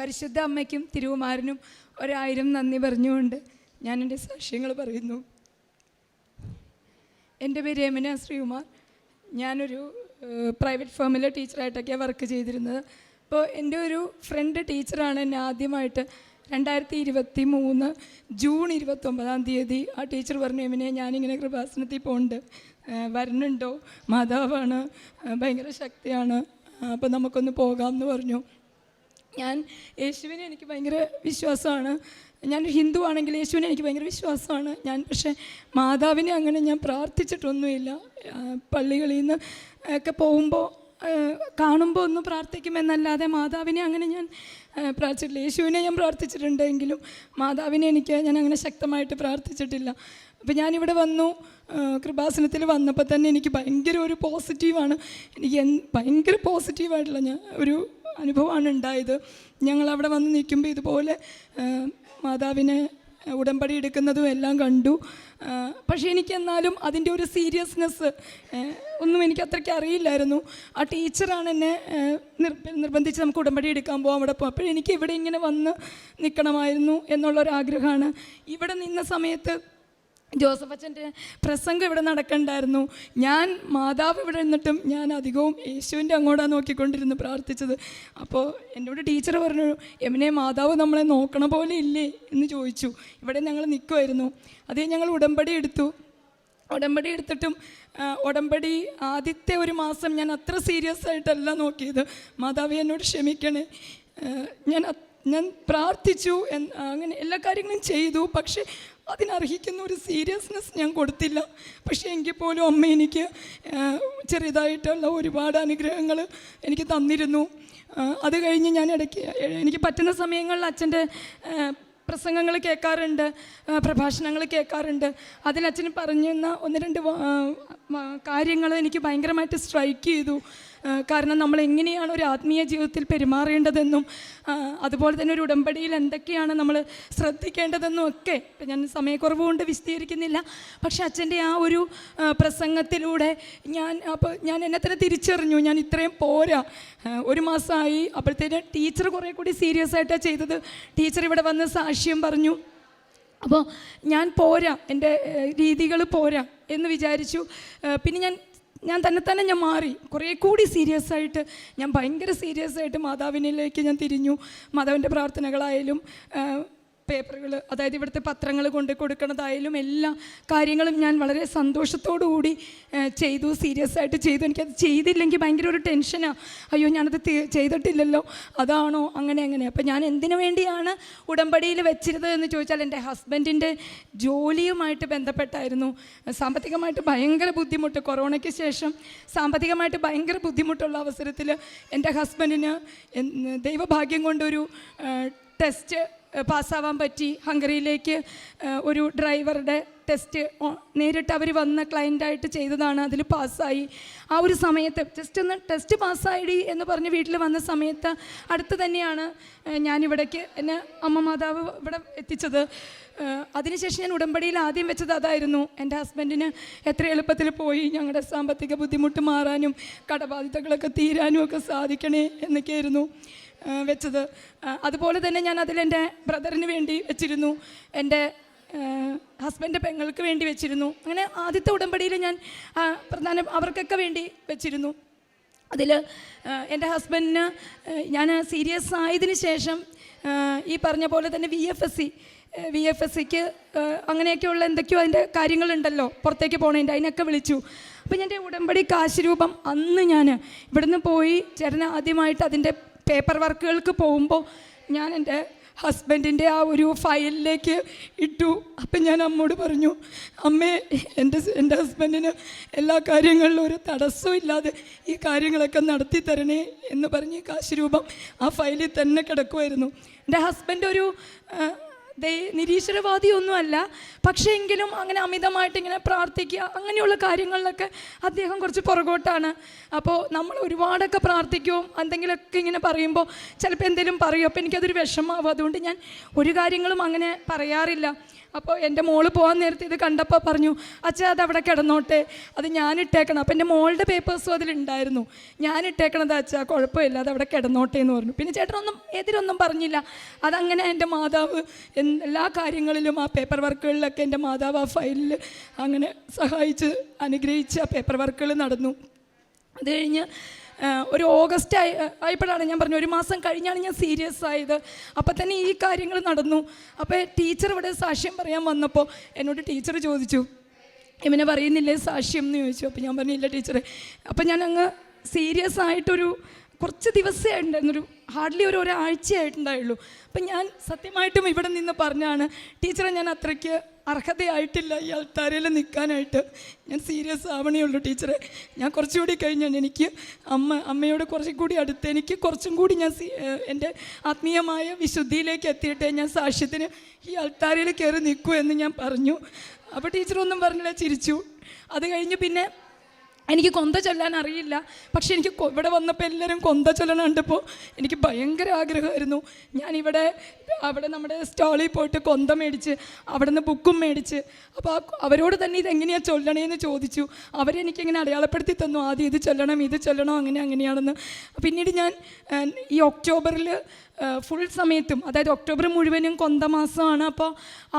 പരിശുദ്ധ അമ്മയ്ക്കും തിരുവുമാരനും ഒരായിരം നന്ദി പറഞ്ഞുകൊണ്ട് ഞാൻ എന്റെ സാക്ഷ്യങ്ങൾ പറയുന്നു. എന്റെ പേര് യമുന ശ്രീകുമാർ. ഞാനൊരു പ്രൈവറ്റ് ഫേമിലെ ടീച്ചറായിട്ടൊക്കെയാണ് വർക്ക് ചെയ്തിരുന്നത്. അപ്പോൾ എന്റെ ഒരു ഫ്രണ്ട് ടീച്ചറാണ് എന്നെ ആദ്യമായിട്ട് രണ്ടായിരത്തി ഇരുപത്തി മൂന്ന് ജൂൺ ഇരുപത്തൊമ്പതാം തീയതി ആ ടീച്ചർ പറഞ്ഞു എമിനെ ഞാനിങ്ങനെ കൃപാസനത്തിൽ പോകുന്നുണ്ട് വരണുണ്ടോ മാതാവാണ്. ഭയങ്കര ശക്തിയാണ്. അപ്പോൾ നമുക്കൊന്ന് പോകാം എന്ന് പറഞ്ഞു. ഞാൻ യേശുവിനെ എനിക്ക് ഭയങ്കര വിശ്വാസമാണ്. ഞാൻ ഹിന്ദു ആണെങ്കിൽ യേശുവിനെ എനിക്ക് ഭയങ്കര വിശ്വാസമാണ്. ഞാൻ പക്ഷേ മാതാവിനെ അങ്ങനെ ഞാൻ പ്രാർത്ഥിച്ചിട്ടൊന്നുമില്ല. പള്ളികളിൽ നിന്ന് ഒക്കെ പോകുമ്പോൾ കാണുമ്പോൾ ഒന്ന് പ്രാർത്ഥിക്കുമെന്നല്ലാതെ മാതാവിനെ അങ്ങനെ ഞാൻ പ്രാർത്ഥിച്ചിട്ടില്ല. യേശുവിനെ ഞാൻ പ്രാർത്ഥിച്ചിട്ടുണ്ടെങ്കിലും മാതാവിനെ എനിക്ക് ഞാൻ അങ്ങനെ ശക്തമായിട്ട് പ്രാർത്ഥിച്ചിട്ടില്ല. അപ്പോൾ ഞാനിവിടെ വന്നു. കൃപാസനത്തിൽ വന്നപ്പോൾ തന്നെ എനിക്ക് ഭയങ്കര ഒരു പോസിറ്റീവാണ് എനിക്ക് ഭയങ്കര പോസിറ്റീവായിട്ടുള്ള ഞാൻ ഒരു അനുഭവമാണ് ഉണ്ടായത് ഞങ്ങൾ അവിടെ വന്ന് നിൽക്കുമ്പോൾ ഇതുപോലെ മാതാവിനെ ഉടമ്പടി എടുക്കുന്നതും എല്ലാം കണ്ടു. പക്ഷേ എനിക്ക് എന്നാലും അതിന്റെ ഒരു സീരിയസ്നെസ് ഒന്നും എനിക്ക് അത്രയ്ക്ക് അറിയില്ലായിരുന്നു. ആ ടീച്ചറാണ് എന്നെ നിർബന്ധിച്ച് നമുക്ക് ഉടമ്പടി എടുക്കാൻ പോകാം അവിടെ പോകും അപ്പോഴെനിക്ക് ഇവിടെ ഇങ്ങനെ വന്ന് നിൽക്കണമായിരുന്നു എന്നുള്ളൊരാഗ്രഹമാണ്. ഇവിടെ നിന്ന സമയത്ത് ജോസഫ് അച്ഛന്റെ പ്രസംഗം ഇവിടെ നടക്കണ്ടായിരുന്നു. ഞാൻ മാതാവ് ഇവിടെ നിന്നിട്ടും ഞാൻ അധികവും യേശുവിന്റെ അങ്ങോട്ടാണ് നോക്കിക്കൊണ്ടിരുന്ന് പ്രാർത്ഥിച്ചത്. അപ്പോൾ എന്നോട് ടീച്ചർ പറഞ്ഞു എമിനെ മാതാവ് നമ്മളെ നോക്കണ പോലെ ഇല്ലേ? എന്ന് ചോദിച്ചു. ഇവിടെ ഞങ്ങൾ നിൽക്കുമായിരുന്നു അതേ ഞങ്ങൾ ഉടമ്പടി എടുത്തു. ഉടമ്പടി എടുത്തിട്ടും ഉടമ്പടി ആദ്യത്തെ ഒരു മാസം ഞാൻ അത്ര സീരിയസ് ആയിട്ടല്ല നോക്കിയത്. മാതാവ് എന്നോട് ക്ഷമിക്കണേ. ഞാൻ ഞാൻ പ്രാർത്ഥിച്ചു അങ്ങനെ എല്ലാ കാര്യങ്ങളും ചെയ്തു. പക്ഷേ അതിനർഹിക്കുന്ന ഒരു സീരിയസ്നെസ് ഞാൻ കൊടുത്തില്ല. പക്ഷേ എങ്കിൽ പോലും അമ്മ എനിക്ക് ചെറിയതായിട്ടുള്ള ഒരുപാട് അനുഗ്രഹങ്ങൾ എനിക്ക് തന്നിരുന്നു. അത് കഴിഞ്ഞ് ഞാൻ ഇടയ്ക്ക് എനിക്ക് പറ്റുന്ന സമയങ്ങളിൽ അച്ഛന്റെ പ്രസംഗങ്ങൾ കേൾക്കാറുണ്ട് പ്രഭാഷണങ്ങൾ കേൾക്കാറുണ്ട്. അതിൽ അച്ഛന് പറഞ്ഞിരുന്ന ഒന്ന് രണ്ട് കാര്യങ്ങൾ എനിക്ക് ഭയങ്കരമായിട്ട് സ്ട്രൈക്ക് ചെയ്തു. കാരണം നമ്മൾ എങ്ങനെയാണ് ഒരു ആത്മീയ ജീവിതത്തിൽ പെരുമാറേണ്ടതെന്നും അതുപോലെ തന്നെ ഒരു ഉടമ്പടിയിൽ എന്തൊക്കെയാണ് നമ്മൾ ശ്രദ്ധിക്കേണ്ടതെന്നും ഒക്കെ. ഇപ്പം ഞാൻ സമയക്കുറവ് കൊണ്ട് വിശദീകരിക്കുന്നില്ല. പക്ഷേ അച്ഛന്റെ ആ ഒരു പ്രസംഗത്തിലൂടെ ഞാൻ അപ്പോൾ ഞാൻ എന്നെ തന്നെ തിരിച്ചറിഞ്ഞു. ഞാൻ ഇത്രയും പോരാ. ഒരു മാസമായി അപ്പോഴത്തേന് ടീച്ചർ കുറേ കൂടി സീരിയസ് ആയിട്ടാണ് ചെയ്തത്. ടീച്ചർ ഇവിടെ വന്ന് സാക്ഷ്യം പറഞ്ഞു. അപ്പോൾ ഞാൻ പോരാ. എന്റെ രീതികൾ പോരാ എന്ന് വിചാരിച്ചു. പിന്നെ ഞാൻ ഞാൻ തന്നെ തന്നെ ഞാൻ മാറി. കുറേ കൂടി സീരിയസ് ആയിട്ട് ഞാൻ ഭയങ്കര സീരിയസ് ആയിട്ട് മാതാവിനിലേക്ക് ഞാൻ തിരിഞ്ഞു. മാതാവിന്റെ പ്രാർത്ഥനകളായാലും പേപ്പറുകൾ അതായത് ഇവിടുത്തെ പത്രങ്ങൾ കൊണ്ട് കൊടുക്കണതായാലും എല്ലാ കാര്യങ്ങളും ഞാൻ വളരെ സന്തോഷത്തോടു കൂടി ചെയ്തു സീരിയസ് ആയിട്ട് ചെയ്തു. എനിക്കത് ചെയ്തില്ലെങ്കിൽ ഭയങ്കര ഒരു ടെൻഷനാണ് അയ്യോ ഞാനത് ചെയ്തിട്ടില്ലല്ലോ. അതാണോ? അങ്ങനെ അങ്ങനെ. അപ്പോൾ ഞാൻ എന്തിനു വേണ്ടിയാണ് ഉടമ്പടിയിൽ വെച്ചിരുന്നത് എന്ന് ചോദിച്ചാൽ എന്റെ ഹസ്ബൻഡിന്റെ ജോലിയുമായിട്ട് ബന്ധപ്പെട്ടായിരുന്നു. സാമ്പത്തികമായിട്ട് ഭയങ്കര ബുദ്ധിമുട്ട്. കൊറോണയ്ക്ക് ശേഷം സാമ്പത്തികമായിട്ട് ഭയങ്കര ബുദ്ധിമുട്ടുള്ള അവസരത്തിൽ എന്റെ ഹസ്ബൻഡിന് ദൈവഭാഗ്യം കൊണ്ടൊരു ടെസ്റ്റ് പാസ്സാവാൻ പറ്റി. ഹംഗറിയിലേക്ക് ഒരു ഡ്രൈവറുടെ ടെസ്റ്റ് നേരിട്ട് അവർ വന്ന ക്ലയന്റായിട്ട് ചെയ്തതാണ്. അതിൽ പാസ്സായി. ആ ഒരു സമയത്ത് ജസ്റ്റ് ഒന്ന് ടെസ്റ്റ് പാസ്സായി എന്ന് പറഞ്ഞ് വീട്ടിൽ വന്ന സമയത്ത് അടുത്ത് തന്നെയാണ് ഞാനിവിടേക്ക് എന്നെ അമ്മ മാതാവ് ഇവിടെ എത്തിച്ചത്. അതിനുശേഷം ഞാൻ ഉടമ്പടിയിൽ ആദ്യം വെച്ചത് അതായിരുന്നു. എന്റെ ഹസ്ബൻഡിന് എത്ര എളുപ്പത്തിൽ പോയി ഞങ്ങളുടെ സാമ്പത്തിക ബുദ്ധിമുട്ട് മാറാനും കടബാധിതകളൊക്കെ തീരാനും ഒക്കെ സാധിക്കണേ എന്നൊക്കെയായിരുന്നു. വെച്ചത്. അതുപോലെ തന്നെ ഞാൻ അതിൽ അതിലെന്റെ ബ്രദറിന് വേണ്ടി വെച്ചിരുന്നു. എന്റെ ഹസ്ബൻഡ് പെങ്ങൾക്ക് വേണ്ടി വെച്ചിരുന്നു. അങ്ങനെ ആദ്യത്തെ ഉടമ്പടിയിൽ ഞാൻ പ്രധാന അവർക്കൊക്കെ വേണ്ടി വെച്ചിരുന്നു. അതിൽ എന്റെ ഹസ്ബൻഡിന് ഞാൻ സീരിയസ് ആയതിനു ശേഷം ഈ പറഞ്ഞ പോലെ തന്നെ V F S C V F S സിക്ക് അങ്ങനെയൊക്കെയുള്ള എന്തൊക്കെയോ അതിന്റെ കാര്യങ്ങളുണ്ടല്ലോ. പുറത്തേക്ക് പോകണതിന്റെ അതിനൊക്കെ വിളിച്ചു. അപ്പോൾ എന്റെ ഉടമ്പടി കാശ് രൂപം അന്ന് ഞാൻ ഇവിടുന്ന് പോയി ചേട്ടന് ആദ്യമായിട്ട് അതിന്റെ പേപ്പർ വർക്കുകൾക്ക് പോകുമ്പോൾ ഞാൻ എന്റെ ഹസ്ബൻഡിന്റെ ആ ഒരു ഫയലിലേക്ക് ഇട്ടു. അപ്പം ഞാൻ അമ്മോട് പറഞ്ഞു അമ്മേ എന്റെ എന്റെ ഹസ്ബൻഡിന് എല്ലാ കാര്യങ്ങളിലും ഒരു തടസ്സവും ഇല്ലാതെ ഈ കാര്യങ്ങളൊക്കെ നടത്തി തരണേ എന്ന് പറഞ്ഞ് കാശ് രൂപം ആ ഫയലിൽ തന്നെ കിടക്കുമായിരുന്നു എന്റെ ഹസ്ബൻഡ് ഒരു നിരീശ്വരവാദിയൊന്നുമല്ല. പക്ഷേ എങ്കിലും അങ്ങനെ അമിതമായിട്ട് ഇങ്ങനെ പ്രാർത്ഥിക്കുക അങ്ങനെയുള്ള കാര്യങ്ങളിലൊക്കെ അദ്ദേഹം കുറച്ച് പുറകോട്ടാണ്. അപ്പോൾ നമ്മൾ ഒരുപാടൊക്കെ പ്രാർത്ഥിക്കും എന്തെങ്കിലുമൊക്കെ ഇങ്ങനെ പറയുമ്പോൾ ചിലപ്പോൾ എന്തെങ്കിലും പറയും. അപ്പോൾ എനിക്കതൊരു വിഷമാവും അതുകൊണ്ട് ഞാൻ ഒരു കാര്യങ്ങളും അങ്ങനെ പറയാറില്ല. അപ്പോൾ എന്റെ മോൾ പോകാൻ നേരത്തെ ഇത് കണ്ടപ്പോൾ പറഞ്ഞു അച്ഛാ അത് അവിടെ കിടന്നോട്ടെ. അത് ഞാൻ ഇട്ടേക്കണം അപ്പോൾ എന്റെ മോളുടെ പേപ്പേഴ്സും അതിലുണ്ടായിരുന്നു. ഞാൻ ഇട്ടേക്കണത് അച്ഛാ കുഴപ്പമില്ല അത് അവിടെ കിടന്നോട്ടെ എന്ന് പറഞ്ഞു. പിന്നെ ചേട്ടനൊന്നും എതിരൊന്നും പറഞ്ഞില്ല. അതങ്ങനെ എന്റെ മാതാവ് എല്ലാ കാര്യങ്ങളിലും ആ പേപ്പർ വർക്കുകളിലൊക്കെ എന്റെ മാതാവ് ആ ഫയലിൽ അങ്ങനെ സഹായിച്ച് അനുഗ്രഹിച്ച് ആ പേപ്പർ വർക്കുകൾ നടന്നു. അത് കഴിഞ്ഞ് ഒരു ഓഗസ്റ്റ് ആയി ആയപ്പോഴാണ് ഞാൻ പറഞ്ഞു ഒരു മാസം കഴിഞ്ഞാണ് ഞാൻ സീരിയസ് ആയത്. അപ്പം തന്നെ ഈ കാര്യങ്ങൾ നടന്നു. അപ്പോൾ ടീച്ചർ ഇവിടെ സാക്ഷ്യം പറയാൻ വന്നപ്പോൾ എന്നോട് ടീച്ചർ ചോദിച്ചു ഇവനെ പറയുന്നില്ലേ സാക്ഷ്യം? എന്ന് ചോദിച്ചു. അപ്പോൾ ഞാൻ പറഞ്ഞില്ല ടീച്ചറെ. അപ്പം ഞാൻ അങ്ങ് സീരിയസ് ആയിട്ടൊരു കുറച്ച് ദിവസമേ ഉണ്ടായിരുന്നൊരു ഹാർഡ്ലി ഒരു ഒരാഴ്ചയായിട്ടുണ്ടായുള്ളൂ. അപ്പം ഞാൻ സത്യമായിട്ടും ഇവിടെ നിന്ന് പറഞ്ഞാണ് ടീച്ചറെ ഞാൻ അത്രയ്ക്ക് അർഹതയായിട്ടില്ല ഈ അൾത്താരയിൽ നിൽക്കാനായിട്ട് ഞാൻ സീരിയസ് ആവണേ ഉള്ളൂ ടീച്ചറെ. ഞാൻ കുറച്ചുകൂടി കഴിഞ്ഞാൽ എനിക്ക് അമ്മ അമ്മയോട് കുറച്ചും കൂടി അടുത്ത് എനിക്ക് കുറച്ചും കൂടി ഞാൻ എന്റെ ആത്മീയമായ വിശുദ്ധിയിലേക്ക് എത്തിയിട്ട് ഞാൻ സാക്ഷ്യത്തിന് ഈ അൾത്താരയിൽ കയറി നിൽക്കൂ എന്ന് ഞാൻ പറഞ്ഞു. അപ്പോൾ ടീച്ചറൊന്നും പറഞ്ഞില്ല ചിരിച്ചു. അത് കഴിഞ്ഞ് പിന്നെ എനിക്ക് കൊന്ത ചൊല്ലാൻ അറിയില്ല. പക്ഷെ എനിക്ക് ഇവിടെ വന്നപ്പോൾ എല്ലാവരും കൊന്ത ചൊല്ലണം കണ്ടപ്പോൾ എനിക്ക് ഭയങ്കര ആഗ്രഹമായിരുന്നു. ഞാനിവിടെ അവിടെ നമ്മുടെ സ്റ്റാളിൽ പോയിട്ട് കൊന്ത മേടിച്ച് അവിടെ നിന്ന് ബുക്കും മേടിച്ച് അപ്പോൾ അവരോട് തന്നെ ഇതെങ്ങനെയാണ് ചൊല്ലണേന്ന് ചോദിച്ചു. അവരെനിക്കിങ്ങനെ അടയാളപ്പെടുത്തി തന്നു. ആദ്യം ഇത് ചൊല്ലണം ഇത് ചൊല്ലണം അങ്ങനെ അങ്ങനെയാണെന്ന്. പിന്നീട് ഞാൻ ഈ ഒക്ടോബറിൽ ഫുൾ സമയത്തും. അതായത് ഒക്ടോബർ മുഴുവനും കൊന്ത മാസമാണ്. അപ്പോൾ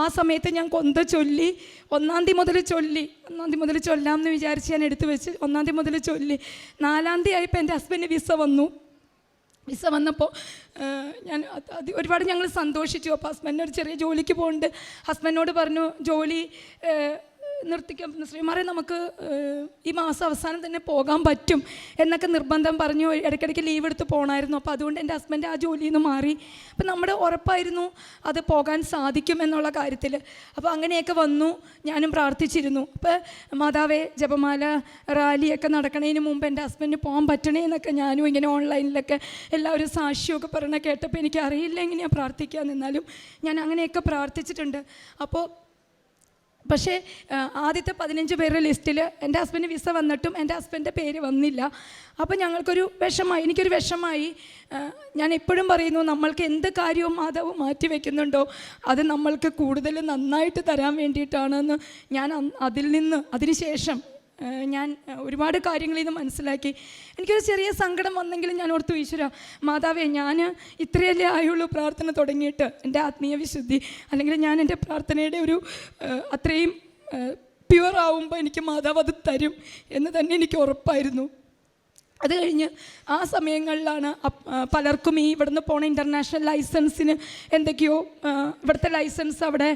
ആ സമയത്ത് ഞാൻ കൊന്ത ചൊല്ലി ഒന്നാം തീയതി മുതൽ ചൊല്ലി. ഒന്നാം തീയതി മുതൽ ചൊല്ലാമെന്ന് വിചാരിച്ച് ഞാൻ എടുത്തു വെച്ച് ഒന്നാം തീയതി മുതൽ ചൊല്ലി. നാലാം തീയതി ആയപ്പോൾ എന്റെ ഹസ്ബൻഡ് വിസ വന്നു. വിസ വന്നപ്പോൾ ഞാൻ അത് ഒരുപാട് ഞങ്ങൾ സന്തോഷിച്ചു. അപ്പോൾ ഹസ്ബൻഡിന് ഒരു ചെറിയ ജോലിക്ക് പോകുന്നുണ്ട് ഹസ്ബൻഡിനോട് പറഞ്ഞു ജോലി നിർത്തിക്കാം ശ്രീമാരെ നമുക്ക് ഈ മാസം അവസാനം തന്നെ പോകാൻ പറ്റും എന്നൊക്കെ നിർബന്ധം പറഞ്ഞു. ഇടയ്ക്കിടയ്ക്ക് ലീവ് എടുത്ത് പോകണമായിരുന്നു അപ്പോൾ അതുകൊണ്ട് എന്റെ ഹസ്ബൻഡ് ആ ജോലിയിൽ നിന്ന് മാറി. അപ്പം നമ്മുടെ ഉറപ്പായിരുന്നു അത് പോകാൻ സാധിക്കും എന്നുള്ള കാര്യത്തിൽ അപ്പോൾ അങ്ങനെയൊക്കെ വന്നു. ഞാനും പ്രാർത്ഥിച്ചിരുന്നു. അപ്പോൾ മാതാവേ ജപമാല റാലിയൊക്കെ നടക്കണതിന് മുമ്പ് എന്റെ ഹസ്ബൻഡിന് പോകാൻ പറ്റണേ എന്നൊക്കെ ഞാനും ഇങ്ങനെ ഓൺലൈനിലൊക്കെ എല്ലാവരും സാക്ഷിയൊക്കെ പറഞ്ഞ കേട്ടപ്പോൾ എനിക്ക് അറിയില്ല എങ്ങനെയാണ് പ്രാർത്ഥിക്കുക എന്നാലും ഞാൻ അങ്ങനെയൊക്കെ പ്രാർത്ഥിച്ചിട്ടുണ്ട്. അപ്പോൾ പക്ഷേ ആദ്യത്തെ പതിനഞ്ച് പേരുടെ ലിസ്റ്റിൽ എന്റെ ഹസ്ബൻഡ് വിസ വന്നിട്ടും എന്റെ ഹസ്ബൻഡിന്റെ പേര് വന്നില്ല. അപ്പോൾ ഞങ്ങൾക്കൊരു വിഷമായി എനിക്കൊരു വിഷമായി ഞാൻ എപ്പോഴും പറയുന്നു നമ്മൾക്ക് എന്ത് കാര്യവും മാതാവ് മാറ്റി വയ്ക്കുന്നുണ്ടോ അത് നമ്മൾക്ക് കൂടുതൽ നന്നായിട്ട് തരാൻ വേണ്ടിയിട്ടാണെന്ന് ഞാൻ അതിൽ നിന്ന് അതിന് ശേഷം ആ, ഞാൻ ഒരുപാട് കാര്യങ്ങളിൽ നിന്ന് മനസ്സിലാക്കി. എനിക്കൊരു ചെറിയ സങ്കടം വന്നെങ്കിലും ഞാൻ ഓർത്തു ഈശ്വര മാതാവേ ഞാൻ ഇത്രയല്ലേ ആയുള്ളൂ പ്രാർത്ഥന തുടങ്ങിയിട്ട്. എന്റെ ആത്മീയ വിശുദ്ധി അല്ലെങ്കിൽ ഞാൻ എന്റെ പ്രാർത്ഥനയുടെ ഒരു അത്രയും പ്യുവർ ആവുമ്പോൾ എനിക്ക് മാതാവ് അത് തരും എന്ന് തന്നെ എനിക്ക് ഉറപ്പായിരുന്നു. അത് കഴിഞ്ഞ് ആ സമയങ്ങളിലാണ് പലർക്കും ഈ ഇവിടുന്ന് പോണ ഇന്റർനാഷണൽ ലൈസൻസിന് എന്തൊക്കെയോ ഇവിടുത്തെ ലൈസൻസ് അവിടെ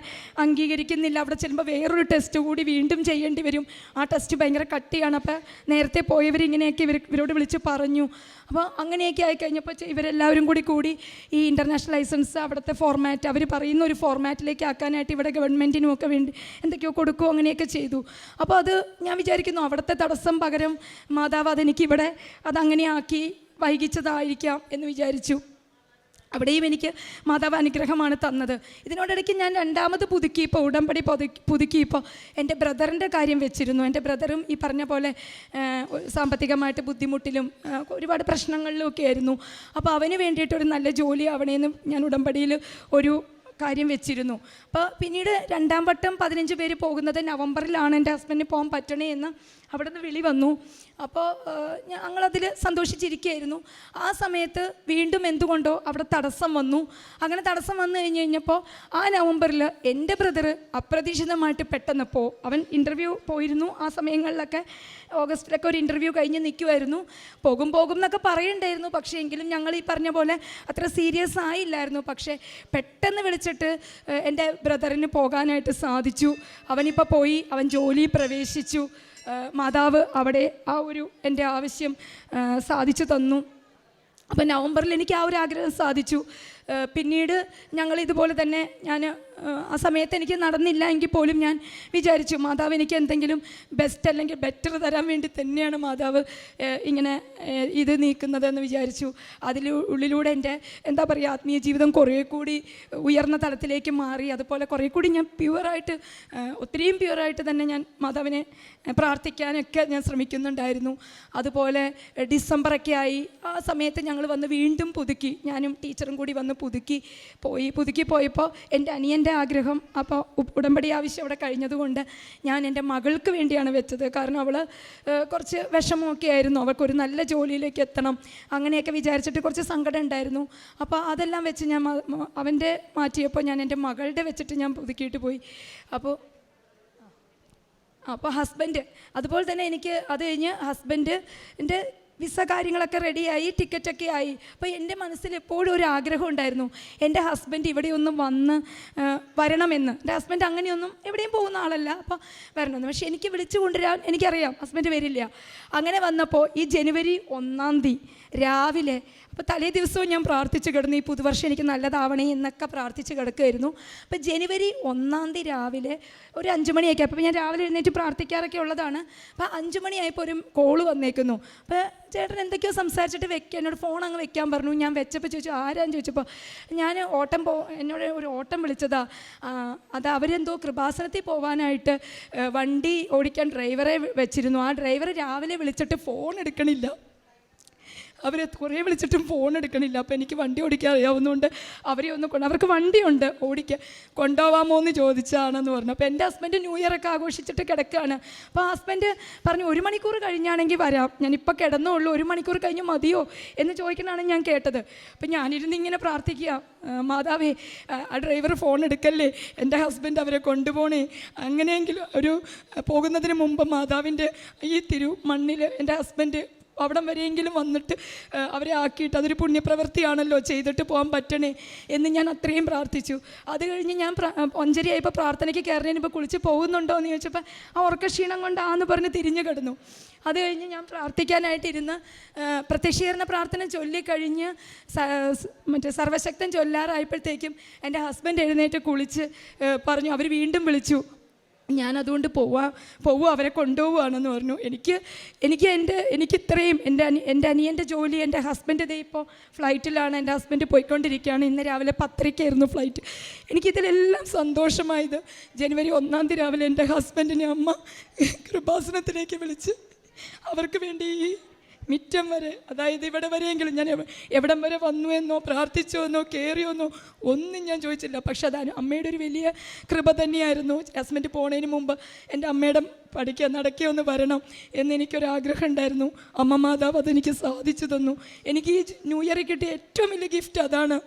അംഗീകരിക്കുന്നില്ല. അവിടെ ചെല്ലുമ്പോൾ വേറൊരു ടെസ്റ്റ് കൂടി വീണ്ടും ചെയ്യേണ്ടി വരും. ആ ടെസ്റ്റ് ഭയങ്കര കട്ടിയാണ്. അപ്പോൾ നേരത്തെ പോയവർ ഇങ്ങനെയൊക്കെ ഇവർ ഇവരോട് വിളിച്ച് പറഞ്ഞു. അപ്പോൾ അങ്ങനെയൊക്കെ ആയി കഴിഞ്ഞപ്പോൾ ഇവരെല്ലാവരും കൂടി കൂടി ഈ ഇന്റർനാഷണൽ ലൈസൻസ് അവിടുത്തെ ഫോർമാറ്റ് അവർ പറയുന്ന ഒരു ഫോർമാറ്റിലേക്ക് ആക്കാനായിട്ട് ഇവിടെ ഗവൺമെന്റിനും ഒക്കെ വേണ്ടി എന്തൊക്കെയോ കൊടുക്കുമോ അങ്ങനെയൊക്കെ ചെയ്തു. അപ്പോൾ അത് ഞാൻ വിചാരിക്കുന്നു അവിടുത്തെ തടസ്സം പകരം മാതാവ് അതെനിക്ക് ഇവിടെ അതങ്ങനെ ആക്കി വൈകിച്ചതായിരിക്കാം എന്ന് വിചാരിച്ചു. അവിടെയും എനിക്ക് മാതാവ് അനുഗ്രഹമാണ് തന്നത്. ഇതിനോടിടയ്ക്ക് ഞാൻ രണ്ടാമത് പുതുക്കിയപ്പോൾ ഉടമ്പടി പുതുക്കി പുതുക്കിയപ്പോൾ എന്റെ ബ്രദറിന്റെ കാര്യം വെച്ചിരുന്നു. എന്റെ ബ്രദറും ഈ പറഞ്ഞ പോലെ സാമ്പത്തികമായിട്ട് ബുദ്ധിമുട്ടിലും ഒരുപാട് പ്രശ്നങ്ങളിലും ഒക്കെ ആയിരുന്നു. അപ്പോൾ അവന് വേണ്ടിയിട്ടൊരു നല്ല ജോലി ആവണേന്ന് ഞാൻ ഉടമ്പടിയിൽ ഒരു കാര്യം വെച്ചിരുന്നു. അപ്പോൾ പിന്നീട് രണ്ടാം വട്ടം പതിനഞ്ച് പേര് പോകുന്നത് നവംബറിലാണ് എന്റെ ഹസ്ബൻഡിന് പോകാൻ പറ്റണേ എന്ന് അവിടെ നിന്ന് വിളി വന്നു. അപ്പോൾ ഞങ്ങളതിൽ സന്തോഷിച്ചിരിക്കുകയായിരുന്നു ആ സമയത്ത് വീണ്ടും എന്തുകൊണ്ടോ അവിടെ തടസ്സം വന്നു. അങ്ങനെ തടസ്സം വന്നു കഴിഞ്ഞ് കഴിഞ്ഞപ്പോൾ ആ നവംബറിൽ എന്റെ ബ്രദർ അപ്രതീക്ഷിതമായിട്ട് പെട്ടെന്ന് പോ അവൻ ഇന്റർവ്യൂ പോയിരുന്നു. ആ സമയങ്ങളിലൊക്കെ ഓഗസ്റ്റിലൊക്കെ ഒരു ഇന്റർവ്യൂ കഴിഞ്ഞ് നിൽക്കുമായിരുന്നു പോകും പോകും എന്നൊക്കെ പറയണ്ടായിരുന്നു. പക്ഷേ എങ്കിലും ഞങ്ങൾ ഈ പറഞ്ഞ പോലെ അത്ര സീരിയസ് ആയില്ലായിരുന്നു. പക്ഷേ പെട്ടെന്ന് വിളിച്ചിട്ട് എന്റെ ബ്രദറിന് പോകാനായിട്ട് സാധിച്ചു. അവനിപ്പോൾ പോയി അവൻ ജോലി പ്രവേശിച്ചു. മാതാവ് അവിടെ ആ ഒരു എന്റെ ആവശ്യം സാധിച്ചു തന്നു. അപ്പം നവംബറിൽ എനിക്ക് ആ ഒരു ആഗ്രഹം സാധിച്ചു. പിന്നീട് ഞങ്ങൾ ഇതുപോലെ തന്നെ ഞാൻ ആ സമയത്ത് എനിക്ക് നടന്നില്ല എങ്കിൽ പോലും ഞാൻ വിചാരിച്ചു മാതാവ് എനിക്ക് എന്തെങ്കിലും ബെസ്റ്റ് അല്ലെങ്കിൽ ബെറ്റർ തരാൻ വേണ്ടി തന്നെയാണ് മാതാവ് ഇങ്ങനെ ഇത് നീക്കുന്നതെന്ന് വിചാരിച്ചു. അതിൽ ഉള്ളിലൂടെ എന്റെ എന്താ പറയുക ആത്മീയ ജീവിതം കുറേ കൂടി ഉയർന്ന തലത്തിലേക്ക് മാറി. അതുപോലെ കുറേ കൂടി ഞാൻ പ്യുവറായിട്ട് ഒത്തിരിയും പ്യുവറായിട്ട് തന്നെ ഞാൻ മാതാവിനെ പ്രാർത്ഥിക്കാനൊക്കെ ഞാൻ ശ്രമിക്കുന്നുണ്ടായിരുന്നു. അതുപോലെ ഡിസംബറൊക്കെ ആയി. ആ സമയത്ത് ഞങ്ങൾ വന്ന് വീണ്ടും പുതുക്കി. ഞാനും ടീച്ചറും കൂടി വന്ന് വന്ന് പുതുക്കി പോയി. പുതുക്കി പോയപ്പോൾ എന്റെ അനിയന്റെ ആഗ്രഹം അപ്പോൾ ഉടമ്പടി ആവശ്യം അവിടെ കഴിഞ്ഞതുകൊണ്ട് ഞാൻ എന്റെ മകൾക്ക് വേണ്ടിയാണ് വെച്ചത്. കാരണം അവൾ കുറച്ച് വിഷമമൊക്കെ ആയിരുന്നു. അവൾക്കൊരു നല്ല ജോലിയിലേക്ക് എത്തണം അങ്ങനെയൊക്കെ വിചാരിച്ചിട്ട് കുറച്ച് സങ്കടം ഉണ്ടായിരുന്നു. അപ്പോൾ അതെല്ലാം വെച്ച് ഞാൻ അവന്റെ മാറ്റിയപ്പോൾ ഞാൻ എന്റെ മകളുടെ വെച്ചിട്ട് ഞാൻ പുതുക്കിയിട്ട് പോയി. അപ്പോൾ അപ്പോൾ ഹസ്ബൻഡ് അതുപോലെ തന്നെ എനിക്ക് അത് കഴിഞ്ഞ് ഹസ്ബൻഡ് എന്റെ വിസ കാര്യങ്ങളൊക്കെ റെഡിയായി ടിക്കറ്റൊക്കെ ആയി. അപ്പോൾ എന്റെ മനസ്സിൽ എപ്പോഴും ഒരു ആഗ്രഹം ഉണ്ടായിരുന്നു. എന്റെ ഹസ്ബൻഡ് ഇവിടെ ഒന്ന് വന്ന് വരണമെന്ന്. എന്റെ ഹസ്ബൻഡ് അങ്ങനെയൊന്നും എവിടെയും പോകുന്ന ആളല്ല. അപ്പോൾ വരണമെന്ന്. പക്ഷേ എനിക്ക് വിളിച്ചു കൊണ്ടുവരാൻ എനിക്കറിയാം. ഹസ്ബൻഡ് വരില്ല. അങ്ങനെ വന്നപ്പോൾ ഈ ജനുവരി ഒന്നാം തീയതി രാവിലെ അപ്പോൾ തലേ ദിവസവും ഞാൻ പ്രാർത്ഥിച്ച് കിടന്നു ഈ പുതുവർഷം എനിക്ക് നല്ലതാവണേ എന്നൊക്കെ പ്രാർത്ഥിച്ച് കിടക്കുമായിരുന്നു അപ്പോൾ ജനുവരി ഒന്നാം തീയതി രാവിലെ ഒരു അഞ്ച് മണിയൊക്കെ അപ്പോൾ ഞാൻ രാവിലെ എഴുന്നേറ്റ് പ്രാർത്ഥിക്കാറൊക്കെ ഉള്ളതാണ്. അപ്പോൾ അഞ്ച് മണിയായപ്പോൾ ഒരു കോൾ വന്നേക്കുന്നു. അപ്പോൾ ചേട്ടൻ എന്തൊക്കെയോ സംസാരിച്ചിട്ട് വെക്കുക എന്നോട് ഫോൺ അങ്ങ് വെക്കാൻ പറഞ്ഞു. ഞാൻ വെച്ചപ്പോൾ ചോദിച്ചു ആരാന്ന്? ചോദിച്ചപ്പോൾ ഞാൻ ഓട്ടം പോ എന്നോട് ഒരു ഓട്ടം വിളിച്ചതാ. അത് അവരെന്തോ കൃപാസനത്തിൽ പോകാനായിട്ട് വണ്ടി ഓടിക്കാൻ ഡ്രൈവറെ വെച്ചിരുന്നു. ആ ഡ്രൈവർ രാവിലെ വിളിച്ചിട്ട് ഫോൺ എടുക്കണില്ല. അവരെ കുറേ വിളിച്ചിട്ടും ഫോൺ എടുക്കണില്ല. അപ്പോൾ എനിക്ക് വണ്ടി ഓടിക്കാൻ അറിയാവുന്നതുകൊണ്ട് അവരെ ഒന്ന് കൊണ്ട് അവർക്ക് വണ്ടിയുണ്ട്. ഓടിക്കാൻ കൊണ്ടുപോകാമോ എന്ന് ചോദിച്ചാണെന്ന് പറഞ്ഞു. അപ്പോൾ എന്റെ ഹസ്ബൻഡ് ന്യൂ ഇയറൊക്കെ ആഘോഷിച്ചിട്ട് കിടക്കുകയാണ് അപ്പോൾ ഹസ്ബൻഡ് പറഞ്ഞു ഒരു മണിക്കൂർ കഴിഞ്ഞാണെങ്കിൽ വരാം. ഞാനിപ്പോൾ കിടന്നുള്ളൂ ഒരു മണിക്കൂർ കഴിഞ്ഞ് മതിയോ? എന്ന് ചോദിക്കണതാണ് ഞാൻ കേട്ടത്. അപ്പോൾ ഞാനിരുന്ന് ഇങ്ങനെ പ്രാർത്ഥിക്കുക മാതാവേ ആ, ഡ്രൈവർ ഫോൺ എടുക്കല്ലേ? എന്റെ ഹസ്ബൻഡ് അവരെ കൊണ്ടുപോണേ. അങ്ങനെയെങ്കിലും ഒരു പോകുന്നതിന് മുമ്പ് മാതാവിന്റെ ഈ തിരു മണ്ണിൽ എന്റെ ഹസ്ബൻഡ് അവിടം വരെയെങ്കിലും വന്നിട്ട് അവരെ ആക്കിയിട്ട് അതൊരു പുണ്യപ്രവൃത്തിയാണല്ലോ ചെയ്തിട്ട് പോകാൻ പറ്റണേ എന്ന് ഞാൻ അത്രയും പ്രാർത്ഥിച്ചു. അത് കഴിഞ്ഞ് ഞാൻ ഒഞ്ചരിയായപ്പോൾ പ്രാർത്ഥനയ്ക്ക് കയറിനിപ്പോൾ കുളിച്ച് പോകുന്നുണ്ടോ എന്ന് ചോദിച്ചപ്പോൾ ആ ഉറക്കക്ഷീണം കൊണ്ടാന്ന് പറഞ്ഞ് തിരിഞ്ഞു കിടന്നു. അത് കഴിഞ്ഞ് ഞാൻ പ്രാർത്ഥിക്കാനായിട്ടിരുന്ന് പ്രത്യക്ഷീകരണ പ്രാർത്ഥന ചൊല്ലിക്കഴിഞ്ഞ് മറ്റേ സർവശക്തൻ ചൊല്ലാറായപ്പോഴത്തേക്കും എന്റെ ഹസ്ബൻഡ് എഴുന്നേറ്റ് കുളിച്ച് പറഞ്ഞു അവർ വീണ്ടും വിളിച്ചു. ഞാൻ അതുകൊണ്ട് പോവാ പോവുക അവരെ കൊണ്ടുപോവുകയാണെന്ന് പറഞ്ഞു. എനിക്ക് എനിക്ക് എന്റെ എനിക്ക് ഇത്രയും എന്റെ അനി എന്റെ അനിയന്റെ ജോലി എന്റെ ഹസ്ബൻഡ് ഇതേ ഇപ്പോൾ ഫ്ലൈറ്റിലാണ് എന്റെ ഹസ്ബൻഡ് പോയിക്കൊണ്ടിരിക്കുകയാണ്. ഇന്ന് രാവിലെ പത്തരയ്ക്കായിരുന്നു ഫ്ലൈറ്റ് എനിക്കിതിലെല്ലാം സന്തോഷമായത് ജനുവരി ഒന്നാം തീയതി രാവിലെ എന്റെ ഹസ്ബൻഡിനെ അമ്മ കൃപാസനത്തിലേക്ക് വിളിച്ച് അവർക്ക് വേണ്ടി ഈ മിറ്റം വരെ അതായത് ഇവിടെ വരെയെങ്കിലും ഞാൻ എവിടം വരെ വന്നു എന്നോ പ്രാർത്ഥിച്ചു എന്നോ കയറിയോന്നോ ഒന്നും ഞാൻ ചോദിച്ചില്ല. പക്ഷെ അതാണ് അമ്മയുടെ ഒരു വലിയ കൃപ തന്നെയായിരുന്നു. ഹസ്ബൻഡ് പോണതിന് മുമ്പ് എന്റെ അമ്മയുടെ പഠിക്കുക നടക്കുക ഒന്ന് വരണം എന്നെനിക്കൊരാഗ്രഹം ഉണ്ടായിരുന്നു. അമ്മ മാതാവ് അതെനിക്ക് സാധിച്ചു തന്നു. എനിക്ക് ഈ ന്യൂ ഇയറിൽ കിട്ടിയ ഏറ്റവും വലിയ ഗിഫ്റ്റ് അതാണ്.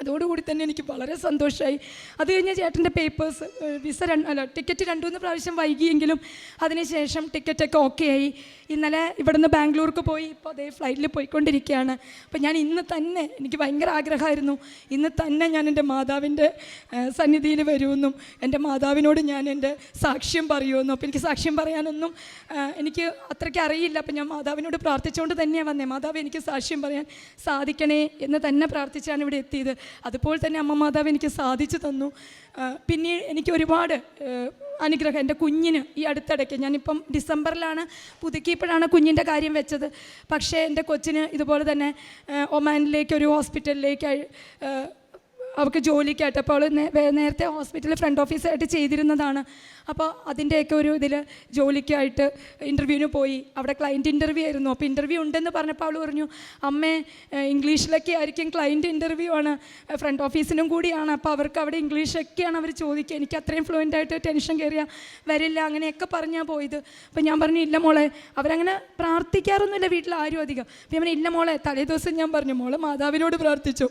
അതോടുകൂടി തന്നെ എനിക്ക് വളരെ സന്തോഷമായി അത് കഴിഞ്ഞ് ചേട്ടന്റെ പേപ്പേഴ്സ് വിസ രണ്ട് അല്ല ടിക്കറ്റ് രണ്ടു മൂന്ന് പ്രാവശ്യം വൈകിയെങ്കിലും അതിനുശേഷം ടിക്കറ്റൊക്കെ ഓക്കെ ആയി. ഇന്നലെ ഇവിടുന്ന് ബാംഗ്ലൂർക്ക് പോയി ഇപ്പോൾ അതേ ഫ്ലൈറ്റിൽ പോയിക്കൊണ്ടിരിക്കുകയാണ്. അപ്പോൾ ഞാൻ ഇന്ന് തന്നെ എനിക്ക് ഭയങ്കര ആഗ്രഹമായിരുന്നു. ഇന്ന് തന്നെ ഞാൻ എന്റെ മാതാവിന്റെ സന്നിധിയിൽ വരുമെന്നും എന്റെ മാതാവിനോട് ഞാൻ എന്റെ സാക്ഷ്യം പറയുമെന്നും. അപ്പോൾ എനിക്ക് സാക്ഷ്യം പറയാനൊന്നും എനിക്ക് അത്രയ്ക്ക് അറിയില്ല. അപ്പോൾ ഞാൻ മാതാവിനോട് പ്രാർത്ഥിച്ചുകൊണ്ട് തന്നെയാണ് വന്നത് മാതാവ് എനിക്ക് സാക്ഷ്യം പറയാൻ സാധിക്കണേ എന്ന് തന്നെ പ്രാർത്ഥിച്ചാണ് ഇവിടെ എത്തിയത്. അതുപോലെ തന്നെ അമ്മ മാതാവ് എനിക്ക് സാധിച്ചു തന്നു. പിന്നെ എനിക്ക് ഒരുപാട് അനുഗ്രഹം. എന്റെ കുഞ്ഞിന് ഈ അടുത്തിടയ്ക്ക്. ഞാനിപ്പം ഡിസംബറിലാണ് പുതുക്കിയപ്പോഴാണ് കുഞ്ഞിന്റെ കാര്യം വെച്ചത്. പക്ഷേ എന്റെ കൊച്ചിന് ഇതുപോലെ തന്നെ ഒമാനിലേക്ക് ഒരു ഹോസ്പിറ്റലിലേക്ക് അവൾക്ക് ജോലിക്കായിട്ട് അപ്പോൾ അവൾ നേരത്തെ ഹോസ്പിറ്റലിൽ ഫ്രണ്ട് ഓഫീസായിട്ട് ചെയ്തിരുന്നതാണ്. അപ്പോൾ അതിന്റെയൊക്കെ ഒരു ഇതിൽ ജോലിക്കായിട്ട് ഇന്റർവ്യൂവിന് പോയി. അവിടെ ക്ലയന്റ് ഇന്റർവ്യൂ ആയിരുന്നു. അപ്പോൾ ഇന്റർവ്യൂ ഉണ്ടെന്ന് പറഞ്ഞപ്പോൾ അവൾ പറഞ്ഞു അമ്മേ ഇംഗ്ലീഷിലൊക്കെ ആയിരിക്കും ക്ലയന്റ് ഇന്റർവ്യൂ ആണ്. ഫ്രണ്ട് ഓഫീസിനും കൂടിയാണ്. അപ്പോൾ അവർക്ക് അവിടെ ഇംഗ്ലീഷൊക്കെയാണ് അവർ ചോദിക്കുക. എനിക്ക് അത്രയും ഫ്ലുവന്റ് ആയിട്ട് ടെൻഷൻ കയറിയാൽ വരില്ല അങ്ങനെയൊക്കെ പറഞ്ഞാൽ പോയത്. അപ്പോൾ ഞാൻ പറഞ്ഞു ഇല്ല മോളെ അവരങ്ങനെ പ്രാർത്ഥിക്കാറൊന്നുമില്ല വീട്ടിൽ ആരും അധികം. അപ്പോൾ ഞാൻ ഇല്ല മോളെ തലേ ദിവസം ഞാൻ പറഞ്ഞു മോളെ മാതാവിനോട് പ്രാർത്ഥിച്ചു.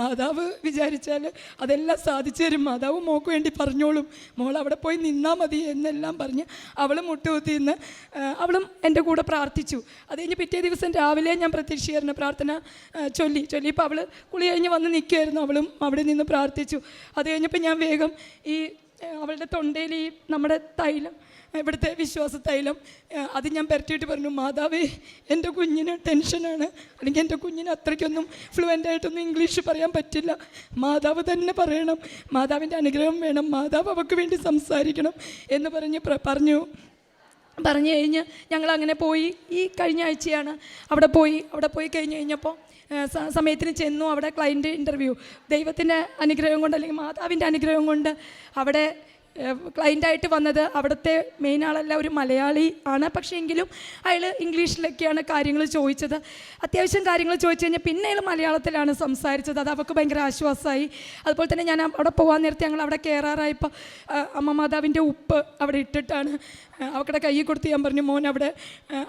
മാതാവ് വിചാരിച്ചാൽ അതെല്ലാം സാധിച്ചു തരും. മാതാവ് മോക്ക് വേണ്ടി പറഞ്ഞോളും. മോൾ അവിടെ പോയി നിന്നാൽ മതി എന്നെല്ലാം പറഞ്ഞ് അവൾ മുട്ടുകുത്തി നിന്ന് അവളും എന്റെ കൂടെ പ്രാർത്ഥിച്ചു. അത് കഴിഞ്ഞ് പിറ്റേ ദിവസം രാവിലെ ഞാൻ പ്രത്യക്ഷീകരണ പ്രാർത്ഥന ചൊല്ലി ചൊല്ലി. ചൊല്ലിയപ്പോൾ അവൾ കുളി കഴിഞ്ഞ് വന്ന് നിൽക്കുമായിരുന്നു അവളും അവിടെ നിന്ന് പ്രാർത്ഥിച്ചു. അത് കഴിഞ്ഞപ്പോൾ ഞാൻ വേഗം ഈ അവളുടെ തൊണ്ടയിൽ ഈ നമ്മുടെ തൈലം ഇവിടുത്തെ വിശ്വാസ തൈലം അത് ഞാൻ പെരട്ടിയിട്ട് പറഞ്ഞു മാതാവേ എന്റെ കുഞ്ഞിന് ടെൻഷനാണ്. അല്ലെങ്കിൽ എന്റെ കുഞ്ഞിന് അത്രയ്ക്കൊന്നും ഫ്ലുവന്റ് ആയിട്ടൊന്നും ഇംഗ്ലീഷ് പറയാൻ പറ്റില്ല. മാതാവ് തന്നെ പറയണം. മാതാവിന്റെ അനുഗ്രഹം വേണം. മാതാവ് അവൾക്ക് വേണ്ടി സംസാരിക്കണം. എന്ന് പറഞ്ഞ് പറഞ്ഞു. പറഞ്ഞു കഴിഞ്ഞ് ഞങ്ങൾ അങ്ങനെ പോയി. ഈ കഴിഞ്ഞ ആഴ്ചയാണ് അവിടെ പോയി. അവിടെ പോയി കഴിഞ്ഞ് കഴിഞ്ഞപ്പോൾ സമയത്തിന് ചെന്നു അവിടെ ക്ലയന്റ് ഇന്റർവ്യൂ ദൈവത്തിന്റെ അനുഗ്രഹം കൊണ്ട് അല്ലെങ്കിൽ മാതാവിന്റെ അനുഗ്രഹം കൊണ്ട് അവിടെ ക്ലയന്റായിട്ട് വന്നത് അവിടുത്തെ മെയിൻ ആളല്ല ഒരു മലയാളി ആണ്. പക്ഷേ എങ്കിലും അയാൾ ഇംഗ്ലീഷിലൊക്കെയാണ് കാര്യങ്ങൾ ചോദിച്ചത്. അത്യാവശ്യം കാര്യങ്ങൾ ചോദിച്ചു കഴിഞ്ഞാൽ പിന്നെ അയാൾ മലയാളത്തിലാണ് സംസാരിച്ചത്. അത് അവൾക്ക് ഭയങ്കര ആശ്വാസമായി അതുപോലെ തന്നെ ഞാൻ അവിടെ പോകാൻ നേരത്തെ ഞങ്ങൾ അവിടെ കയറാറായപ്പോൾ അമ്മ മാതാവിന്റെ ഉപ്പ് അവിടെ ഇട്ടിട്ടാണ് അവക്കടെ കൈ കൊടുത്ത് ഞാൻ പറഞ്ഞു മോൻ അവിടെ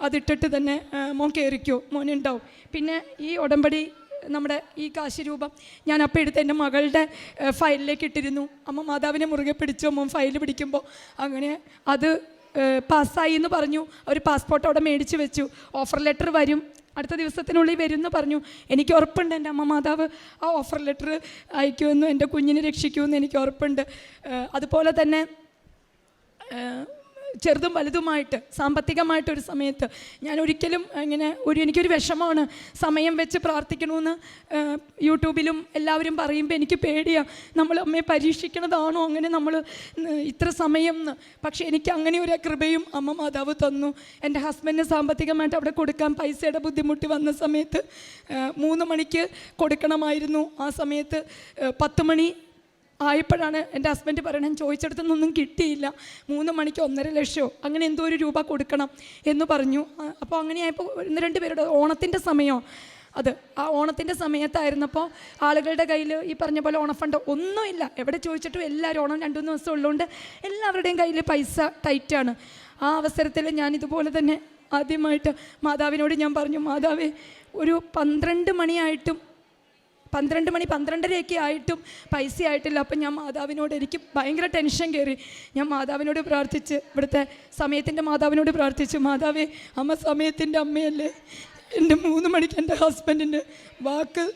അതിട്ടിട്ട് തന്നെ മോൻ കയറിക്കോ മോനുണ്ടാവും പിന്നെ ഈ ഉടമ്പടി നമ്മുടെ ഈ കാശി രൂപം ഞാൻ അപ്പം എടുത്ത് എന്റെ മകളുടെ ഫയലിലേക്ക് ഇട്ടിരുന്നു. അമ്മ മാതാവിനെ മുറുകെ പിടിച്ചു അമ്മ ഫയൽ പിടിക്കുമ്പോൾ അങ്ങനെ അത് പാസ്സായി എന്ന് പറഞ്ഞു. ഒരു പാസ്പോർട്ട് അവിടെ മേടിച്ച് വെച്ചു. ഓഫർ ലെറ്റർ വരും. അടുത്ത ദിവസത്തിനുള്ളിൽ വരും എന്ന് പറഞ്ഞു. എനിക്ക് ഉറപ്പുണ്ട് എന്റെ അമ്മ മാതാവ് ആ ഓഫർ ലെറ്റർ അയക്കുമെന്നും എന്റെ കുഞ്ഞിനെ രക്ഷിക്കുമെന്ന് എനിക്ക് ഉറപ്പുണ്ട്. അതുപോലെ തന്നെ ചെറുതും വലുതുമായിട്ട് സാമ്പത്തികമായിട്ട് ഒരു സമയത്ത് ഞാൻ ഒരിക്കലും ഇങ്ങനെ ഒരു എനിക്കൊരു വിഷമമാണ് സമയം വെച്ച് പ്രാർത്ഥിക്കണമെന്ന് യൂട്യൂബിലും എല്ലാവരും പറയുമ്പോൾ എനിക്ക് പേടിയാണ് നമ്മൾ അമ്മയെ പരീക്ഷിക്കണതാണോ? അങ്ങനെ നമ്മൾ ഇത്ര സമയം എന്ന് പക്ഷേ എനിക്ക് അങ്ങനെ ഒരു കൃപയും അമ്മ മാതാവ് തന്നു. എന്റെ ഹസ്ബൻഡിന് സാമ്പത്തികമായിട്ട് അവിടെ കൊടുക്കാൻ പൈസയുടെ ബുദ്ധിമുട്ട് വന്ന സമയത്ത് മൂന്ന് മണിക്ക് കൊടുക്കണമായിരുന്നു. ആ സമയത്ത് പത്ത് മണി ആയപ്പോഴാണ് എന്റെ ഹസ്ബൻഡ് പറയണത് ഞാൻ ചോദിച്ചിടത്തുനിന്നൊന്നും കിട്ടിയില്ല. മൂന്ന് മണിക്ക് ഒന്നര ലക്ഷമോ അങ്ങനെ എന്തോ ഒരു രൂപ കൊടുക്കണം. എന്ന് പറഞ്ഞു. അപ്പോൾ അപ്പോൾ അങ്ങനെയായപ്പോൾ ഒന്ന് രണ്ട് പേരുടെ ഓണത്തിന്റെ സമയമോ? അത് ആ ഓണത്തിന്റെ സമയത്തായിരുന്നപ്പോൾ ആളുകളുടെ കയ്യിൽ ഈ പറഞ്ഞ പോലെ ഓണഫണ്ട് ഒന്നുമില്ല എവിടെ ചോദിച്ചിട്ടും എല്ലാവരും ഓണം രണ്ടു മൂന്ന് ദിവസം ഉള്ളതുകൊണ്ട് എല്ലാവരുടെയും കയ്യിൽ പൈസ ടൈറ്റാണ് ആ അവസരത്തിൽ ഞാൻ ഇതുപോലെ തന്നെ ആദ്യമായിട്ട് മാതാവിനോട് ഞാൻ പറഞ്ഞു മാതാവേ ഒരു പന്ത്രണ്ട് മണിയായിട്ടും പന്ത്രണ്ട് മണി പന്ത്രണ്ടരയൊക്കെ ആയിട്ടും പൈസ ആയിട്ടില്ല അപ്പം ഞാൻ മാതാവിനോട് എനിക്ക് ഭയങ്കര ടെൻഷൻ കയറി. ഞാൻ മാതാവിനോട് പ്രാർത്ഥിച്ച് ഇവിടുത്തെ സമയത്തിന്റെ മാതാവിനോട് പ്രാർത്ഥിച്ചു മാതാവേ അമ്മ സമയത്തിന്റെ അമ്മയല്ലേ? എന്റെ മൂന്ന് മണിക്ക് എന്റെ ഹസ്ബൻഡിന്റെ വാക്ക്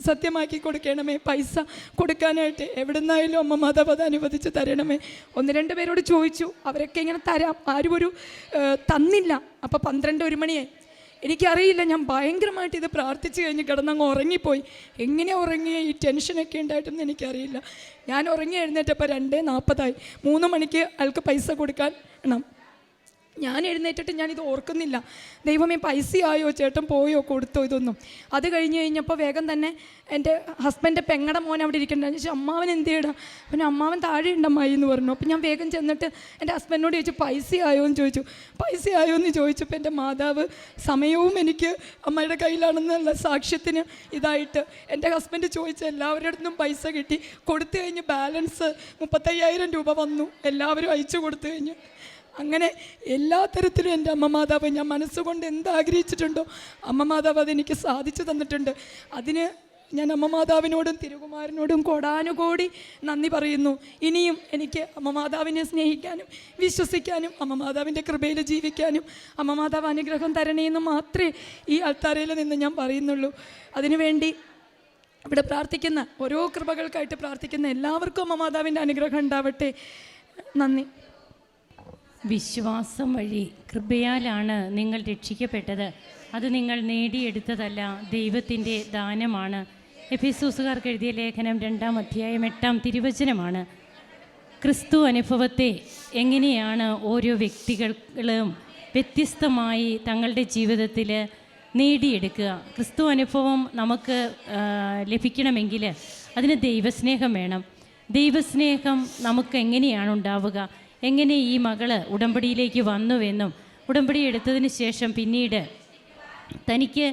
സത്യമാക്കി കൊടുക്കണമേ പൈസ കൊടുക്കാനായിട്ട്. എവിടുന്നായാലും അമ്മ മാതാവ് അത് അനുവദിച്ച് തരണമേ. ഒന്ന് രണ്ട് പേരോട് ചോദിച്ചു. അവരൊക്കെ ഇങ്ങനെ തരാം. ആരും ഒരു തന്നില്ല. അപ്പോൾ പന്ത്രണ്ട് ഒരു മണിയായി. എനിക്കറിയില്ല ഞാൻ ഭയങ്കരമായിട്ട് ഇത് പ്രാർത്ഥിച്ച് കഴിഞ്ഞ് കിടന്നങ്ങ് ഉറങ്ങിപ്പോയി. എങ്ങനെ ഉറങ്ങിയ ഈ ടെൻഷനൊക്കെ ഉണ്ടായിട്ടൊന്നും എനിക്കറിയില്ല. ഞാൻ ഉറങ്ങി എഴുന്നേറ്റപ്പോൾ രണ്ടേ നാൽപ്പതായി മൂന്ന് മണിക്ക് അയാൾക്ക് പൈസ കൊടുക്കാൻ വേണം. ഞാൻ എഴുന്നേറ്റിട്ട് ഞാനിത് ഓർക്കുന്നില്ല. ദൈവമേ ആയോ ചേട്ടൻ പോയോ? കൊടുത്തോ? ഇതൊന്നും. അത് കഴിഞ്ഞ് കഴിഞ്ഞപ്പോൾ വേഗം തന്നെ എന്റെ ഹസ്ബൻഡ് പെങ്ങടെ മോൻ അവിടെ ഇരിക്കണ്ട ഞാൻ ചോദിച്ചു അമ്മാവൻ എന്ത് ചെയ്യടാ പിന്നെ അമ്മാവൻ താഴെ ഉണ്ടമ്മായി എന്ന് പറഞ്ഞു. അപ്പോൾ ഞാൻ വേഗം ചെന്നിട്ട് എന്റെ ഹസ്ബൻഡിനോട് ചോദിച്ചു ആയോ എന്ന് ചോദിച്ചു. പൈസയായോ? എന്ന് ചോദിച്ചപ്പോൾ എന്റെ മാതാവ് സമയവും എനിക്ക് അമ്മയുടെ കയ്യിലാണെന്നുള്ള സാക്ഷ്യത്തിന് ഇതായിട്ട് എന്റെ ഹസ്ബൻഡ് ചോദിച്ച എല്ലാവരുടെ അടുത്തും പൈസ കിട്ടി. കൊടുത്തു കഴിഞ്ഞ് ബാലൻസ് മുപ്പത്തയ്യായിരം രൂപ വന്നു. എല്ലാവരും അയച്ചു കൊടുത്തു കഴിഞ്ഞു. അങ്ങനെ എല്ലാ തരത്തിലും എന്റെ അമ്മ മാതാവ് ഞാൻ മനസ്സുകൊണ്ട് എന്താഗ്രഹിച്ചിട്ടുണ്ടോ അമ്മ മാതാവ് അതെനിക്ക് സാധിച്ചു തന്നിട്ടുണ്ട്. അതിന് ഞാൻ അമ്മ മാതാവിനോടും തിരുകുമാരനോടും കൊടാനുകൂടി നന്ദി പറയുന്നു. ഇനിയും എനിക്ക് അമ്മ മാതാവിനെ സ്നേഹിക്കാനും വിശ്വസിക്കാനും അമ്മ മാതാവിന്റെ കൃപയിൽ ജീവിക്കാനും അമ്മ മാതാവ് അനുഗ്രഹം തരണേന്ന് മാത്രമേ ഈ അൾത്താരയിൽ നിന്ന് ഞാൻ പറയുന്നുള്ളൂ. അതിനുവേണ്ടി ഇവിടെ പ്രാർത്ഥിക്കുന്ന ഓരോ കൃപകൾക്കായിട്ട് പ്രാർത്ഥിക്കുന്ന എല്ലാവർക്കും അമ്മ മാതാവിന്റെ അനുഗ്രഹം ഉണ്ടാവട്ടെ. നന്ദി. വിശ്വാസം വഴി കൃപയാലാണ് നിങ്ങൾ രക്ഷിക്കപ്പെട്ടത്. അത് നിങ്ങൾ നേടിയെടുത്തതല്ല ദൈവത്തിന്റെ ദാനമാണ്. എഫിസൂസുകാർക്ക് എഴുതിയ ലേഖനം രണ്ടാം അധ്യായം എട്ടാം തിരുവചനമാണ്. ക്രിസ്തു അനുഭവത്തെ എങ്ങനെയാണ് ഓരോ വ്യക്തികളും വ്യത്യസ്തമായി തങ്ങളുടെ ജീവിതത്തിൽ നേടിയെടുക്കുക? ക്രിസ്തു അനുഭവം നമുക്ക് ലഭിക്കണമെങ്കിൽ അതിന് ദൈവസ്നേഹം വേണം. ദൈവസ്നേഹം നമുക്ക് എങ്ങനെയാണ് ഉണ്ടാവുക? എങ്ങനെ ഈ മകൾ ഉടമ്പടിയിലേക്ക് വന്നുവെന്നും ഉടമ്പടി എടുത്തതിന് ശേഷം പിന്നീട് തനിക്ക്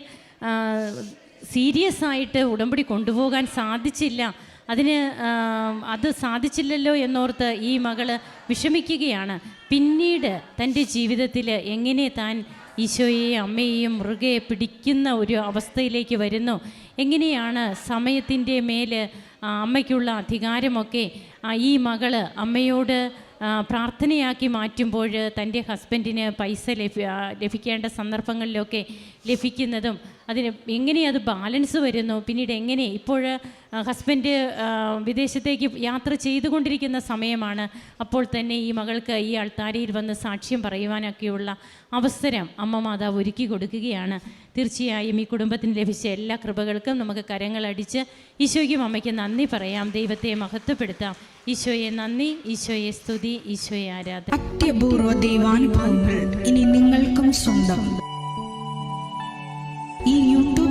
സീരിയസ് ആയിട്ട് ഉടമ്പടി കൊണ്ടുപോകാൻ സാധിച്ചില്ല. അതിന് അത് സാധിച്ചില്ലല്ലോ എന്നോർത്ത് ഈ മകൾ വിഷമിക്കുകയാണ്. പിന്നീട് തന്റെ ജീവിതത്തിൽ എങ്ങനെ താൻ ഈശോയെയും അമ്മയെയും മൃഗയെ പിടിക്കുന്ന ഒരു അവസ്ഥയിലേക്ക് വരുന്നു? എങ്ങനെയാണ് സമയത്തിന്റെ മേൽ അമ്മയ്ക്കുള്ള അധികാരമൊക്കെ ഈ മകൾ അമ്മയോട് പ്രാർത്ഥനയാക്കി മാറ്റുമ്പോൾ തന്റെ ഹസ്ബൻഡിന് പൈസ ലഭ്യ ആ, ലഭിക്കേണ്ട സന്ദർഭങ്ങളിലൊക്കെ ലഭിക്കുന്നതും അതിന് എങ്ങനെ അത് ബാലൻസ് വരുന്നു? പിന്നീട് എങ്ങനെ ഇപ്പോൾ ഹസ്ബൻഡ് വിദേശത്തേക്ക് യാത്ര ചെയ്തുകൊണ്ടിരിക്കുന്ന സമയമാണ്. അപ്പോൾ തന്നെ ഈ മകൾക്ക് ഈ അൾത്താരയിൽ വന്ന് സാക്ഷ്യം പറയുവാനൊക്കെയുള്ള അവസരം അമ്മ മാതാവ് ഒരുക്കി കൊടുക്കുകയാണ്. തീർച്ചയായും ഈ കുടുംബത്തിന് ലഭിച്ച എല്ലാ കൃപകൾക്കും നമുക്ക് കരങ്ങളടിച്ച് ഈശോയ്ക്കും അമ്മയ്ക്ക് നന്ദി പറയാം. ദൈവത്തെ മഹത്വപ്പെടുത്താം. ഈശോയെ നന്ദി ഈശോയെ സ്തുതി ഈശോയെ ആരാധന. അത്യപൂർവ ദൈവാനുഭവങ്ങൾ ഇനി നിങ്ങൾക്കും സ്വന്തം.